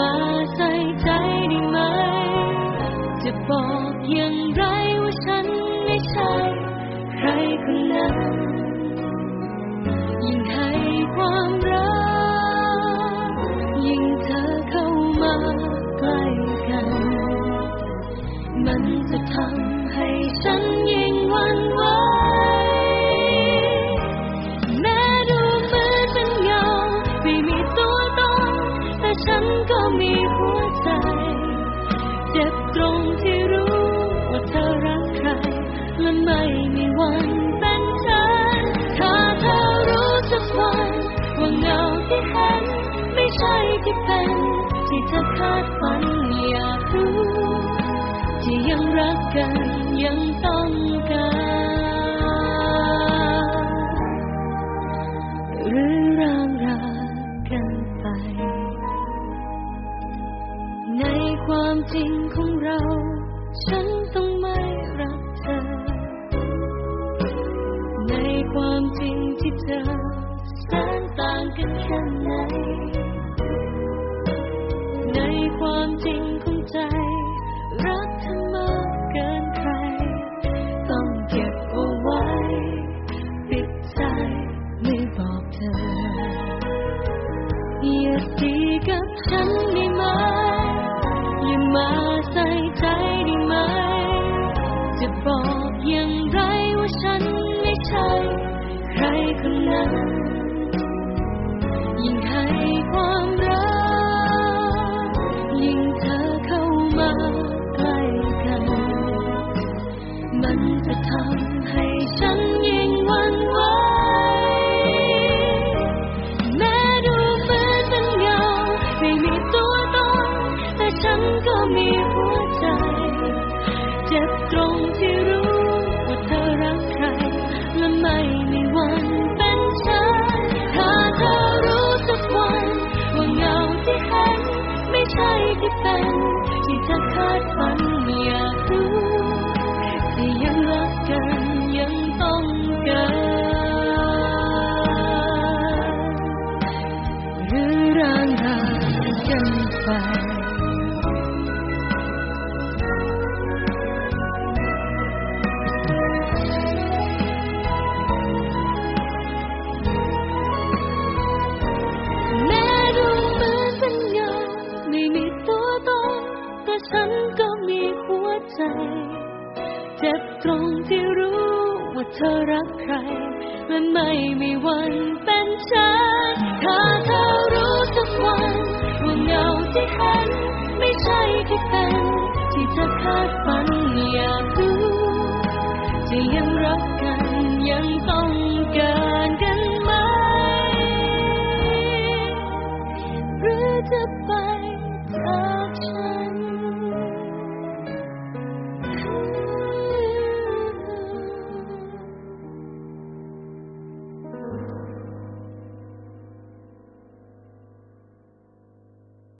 มาใส่ใจได้ไหม จะบอกอย่างไรว่าฉันไม่ใช่ ใครคนนั้นยิ่งให้ความรัก ยิ่งเธอเข้ามาใกล้กัน มันจะทำให้ฉันยิ่งหวั่นไหว ก็มีหัวใจ เจ็บตรงที่รู้ว่าเธอรักใคร และไม่มีวันเป็นฉัน ถ้าเธอรู้สักวันว่าเงาที่เห็นไม่ใช่ที่เป็น ที่เธอคาดฝันอยากรู้ ที่ยังรักกันยังต จริงของเรา ฉันต้องไม่รักเธอ ในความจริงที่เธอแสนต่างกันแค่ไหน ในความจริงของใจ คนนั้นยิ่งให้ความรัก ยิ่งเธอเข้ามาใกล้กัน มันจะทำให้ฉันยิ่งหวั่นไหวแม้ดูเหมือนเป็นเงาไม่มีตัวตนแต่ฉันก็มีหัวใจ เจ็บตรงที่ เจ็บตรงที่รู้ว่าเธอรักใคร และไม่มีวันเป็นฉัน ถ้าเธอรู้สักวันว่าเงาที่เห็นไม่ใช่ที่เป็น ที่จะอคาดฝันอยากรู้จะยังรักกันยังต้องการกันไหม หรือจะไป